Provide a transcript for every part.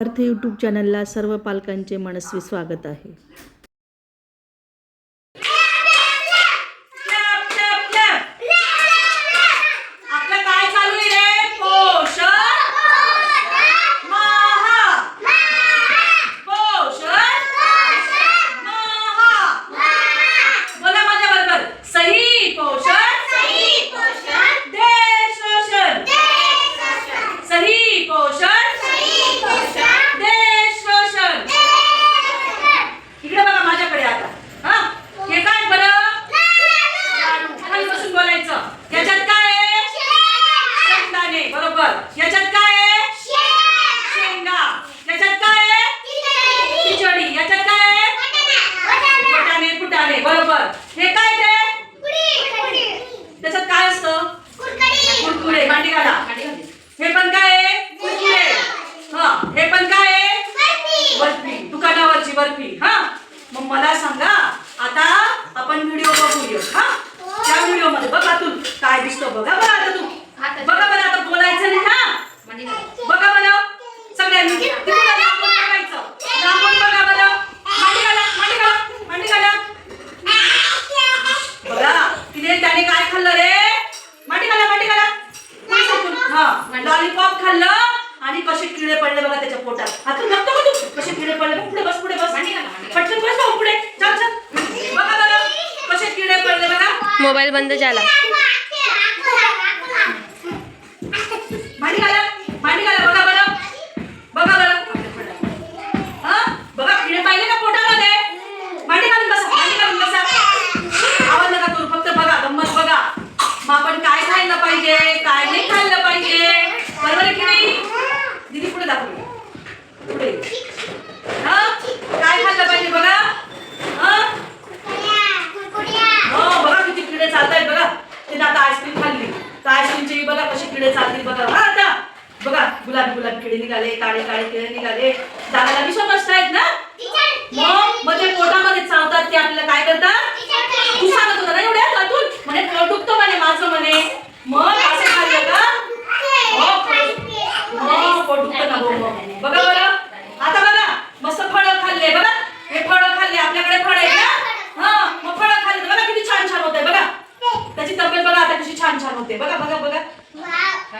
अर्थ यूट्यूब चॅनलला सर्व पालकांचे मनस्वी स्वागत आहे क्लॅप, क्लॅप, क्लॅप. आपलं काय चालू आहे रे पोषण महा पोषण महा बोला माझ्या बरोबर सही पोषण देश रोशन सही पोषण देश रोशन इकडे बघा माझ्याकडे आता हा हे काय बरं लाडू. खाली बसून बोलायचं याच्यात काय आहे शेंगदाणे बरोबर याच्यात काय आहे शेंगा याच्यात काय आहे खिचडी याच्यात काय आहे फुटाणे फुटाणे बरोबर. हे काय ते? त्याच्यात काय असतं? कुरकुरे. मांडी घाला हे पण काय आहे कुरकुरे हा हे पण काय आहे बर्फी दुकानावरची बर्फी हा मग मला सांगा आता आपण व्हिडिओ बघूया हा त्या व्हिडिओमध्ये बघा तू काय दिसतो बघा बरं आता तू बघा बरं आता बोलायचं नाही हा बघा बरं सगळ्यांनी तिकडे लांबून बघायचं लांबून बघा बरं मांडी घाला मांडी घाला मांडी घाला बघा तिने त्याने काय खाल्लं रे मांडी घाला मांडी घाला हा लॉलीपॉप खाल्लं आणि कसे किडे पडले बघा हातून बघतो का तू? कसे किडे पडले? बघ, पुढे बस पुढे बस. पटकन बस भाऊ, पुढे. चल चल. बघा बघा. कसे किडे पडले बघा. मोबाईल बंद झाला. निघाले काळे काळे किडे निघाले. दादाला बी समजतायत ना? मग मग ते पोटामध्ये चावतात ते आपल्याला काय करतात? तू सांगत होता ना एवढ्या अतुल म्हणे पोट दुखतं म्हणे माझं म्हणे. मग असं खाल्लं का? हो पोट- पोट दुखतं. ना मग? बघा बरं आता बघा मस्त फळं खाल्ले बघा. हे फळं खाल्ले आपल्याकडे फळ आहे का हा मग फळं खाल्ले बघा किती छान छान होते बघा. त्याची तब्येत बघा आता कशी छान छान होते. बघा बघा बघा.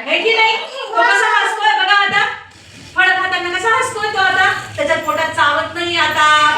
हे की नाही? 方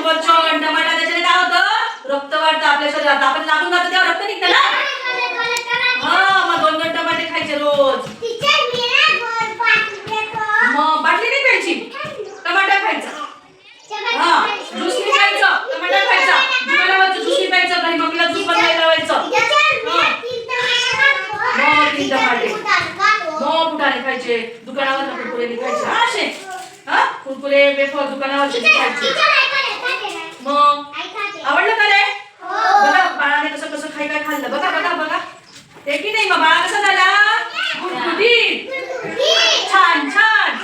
सफरचंद टमाटा त्याच्याने काय होतं? रक्त वाढतं आपल्या शरीरात. आपण लागून जातो तेव्हा रक्त निघतं ना? हा मग दोन दोन टमाटे खायचे रोज. मग बाटली नाही प्यायची? टमाटा खायचा. हा ज्यूस नाही प्यायचं. टमाटा खायचा. दुकानावरचं ज्यूस नाही प्यायचं. घरी मम्मीला ज्यूस बनवायला लावायचं. मग तीन टमाटे. मग फुटाणे खायचे. दुकानावर कुरकुरे खायचे. असे. हा कुरकुरे वेफर दुकानावर खायचे? मग? आवडलं का रे? बघा बाळाने कसं कसं खाई काय खाल्लं. बघा बघा बघा. ते की नाही मग? बाळा कसा झाला? गुटगुटीत. छान छान.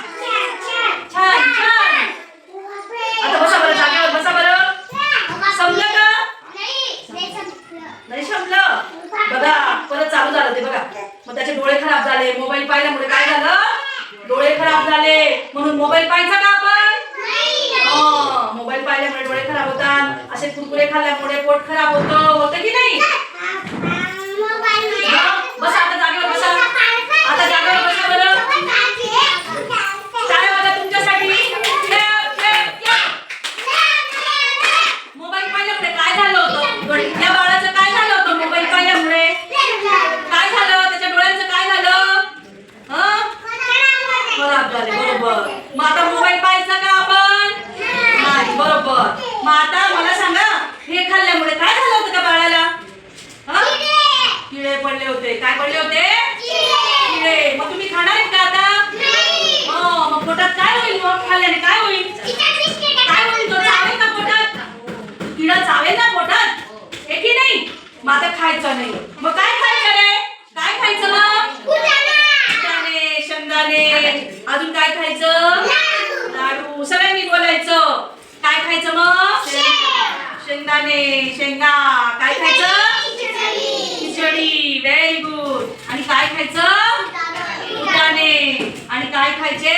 छान छान. आता बसा बरं जागेवर बसा बरं. समजलं का? नाही समजलं बघा परत चालू झालं ते बघा. मग त्याचे डोळे खराब झाले. मोबाईल पाहिल्यामुळे काय झालं? डोळे खराब झाले. म्हणून मोबाईल पाहायचा का आपण मोबाईल पाहिल्यामुळे डोळे खराब होतात असे कुरकुरे खाल्ल्यामुळे पोट खराब होतं होतं की नाही मग आता मला सांगा हे खाल्ल्यामुळे काय झालं होतं त्या बाळाला? किळे पडले होते. काय पडले होते? किळे मग तुम्ही खाणार का आता? हो, मग पोटात काय होईल मग? खाल्ल्याने काय होईल? काय होईल? तो चावेल ना पोटात? किडा चावेल ना पोटात? हे की नाही? मग आता खायचं नाही. मग काय खायचं रे? काय खायचं मग? शेंगदाणे. अजून काय खायचं? शेंगदाणे शेंगा. काय खायचं? खिचडी. व्हेरी गुड आणि काय खायचं? फुटाणे आणि काय खायचे?